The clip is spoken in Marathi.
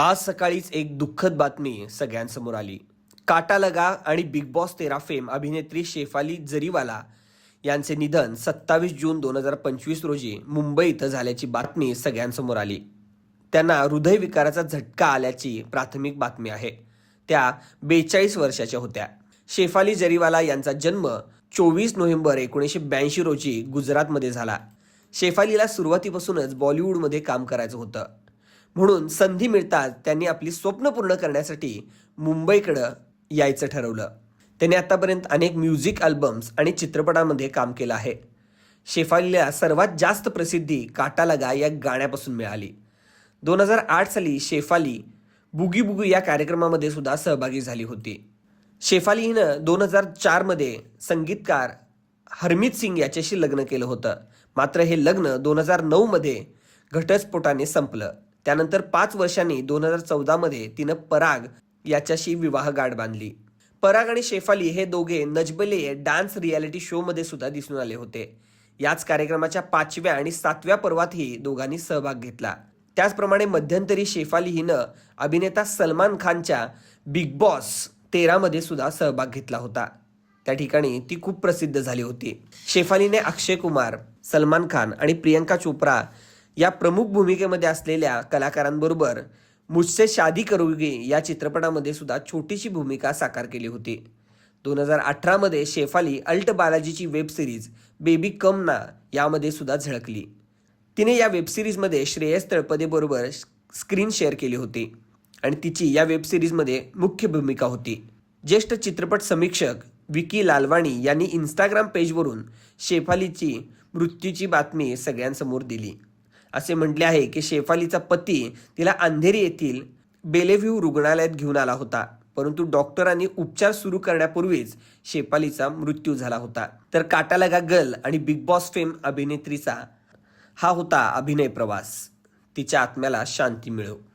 आज सकाळीच एक दुःखद बातमी सगळ्यांसमोर आली. काटा लगा आणि बिग बॉस तेरा फेम अभिनेत्री शेफाली जरीवाला यांचे निधन सत्तावीस जून दोन हजार पंचवीस रोजी मुंबई इथं झाल्याची बातमी सगळ्यांसमोर आली. त्यांना हृदयविकाराचा झटका आल्याची प्राथमिक बातमी आहे. त्या बेचाळीस वर्षाच्या होत्या. शेफाली जरीवाला यांचा जन्म चोवीस नोव्हेंबर एकोणीसशे ब्याऐंशी रोजी गुजरातमध्ये झाला. शेफालीला सुरुवातीपासूनच बॉलिवूडमध्ये काम करायचं होतं. म्हणून संधी मिळताच त्यांनी आपली स्वप्न पूर्ण करण्यासाठी मुंबईकडं यायचं ठरवलं. त्यांनी आतापर्यंत अनेक म्युझिक अल्बम्स आणि चित्रपटांमध्ये काम केलं आहे. शेफालीला सर्वात जास्त प्रसिद्धी काटा लगा या गाण्यापासून मिळाली. दोन हजार आठ साली शेफाली बुगी बुगी या कार्यक्रमामध्ये सुद्धा सहभागी झाली होती. शेफाली हिनं दोन हजार चारमध्ये संगीतकार हरमीत सिंग याच्याशी लग्न केलं होतं. मात्र हे लग्न दोन हजार नऊमध्ये घटस्फोटाने संपलं. त्यानंतर पाच वर्षांनी दोन हजार चौदामध्ये तिनं पराग याच्याशी विवाह गाठ बांधली. पराग आणि शेफाली हे दोघे नजबले डान्स रियालिटी शोमध्ये सुद्धा दिसून आले होते. याच कार्यक्रमाच्या पाचव्या आणि सातव्या पर्वातही दोघांनी सहभाग घेतला. त्याचप्रमाणे मध्यंतरी शेफाली हिनं अभिनेता सलमान खानच्या बिग बॉस तेरामध्ये सुद्धा सहभाग घेतला होता. त्या ठिकाणी ती खूप प्रसिद्ध झाली होती. शेफालीने अक्षय कुमार सलमान खान आणि प्रियंका चोप्रा या प्रमुख भूमिकेमध्ये असलेल्या कलाकारांबरोबर मुझसे शादी करोगी या चित्रपटामध्ये सुद्धा छोटीशी भूमिका साकार केली होती. दोन हजार अठरामध्ये शेफाली अल्ट बालाजीची वेब सिरीज बेबी कम ना यामध्ये सुद्धा झळकली. तिने या वेब सिरीजमध्ये श्रेयस तळपदेबरोबर स्क्रीन शेअर केली होती आणि तिची या वेब सिरीजमध्ये मुख्य भूमिका होती. ज्येष्ठ चित्रपट समीक्षक विकी लालवाणी यांनी इंस्टाग्राम पेजवरून शेफालीची मृत्यूची बातमी सगळ्यांसमोर दिली. असे म्हटले आहे की शेफालीचा पती तिला अंधेरी येथील बेलेव्ह्यू रुग्णालयात घेऊन आला होता. परंतु डॉक्टरांनी उपचार सुरू करण्यापूर्वीच शेफालीचा मृत्यू झाला होता. तर काटालगा गर्ल आणि बिग बॉस फेम अभिनेत्रीचा हा होता अभिनय प्रवास. तिच्या आत्म्याला शांती मिळो.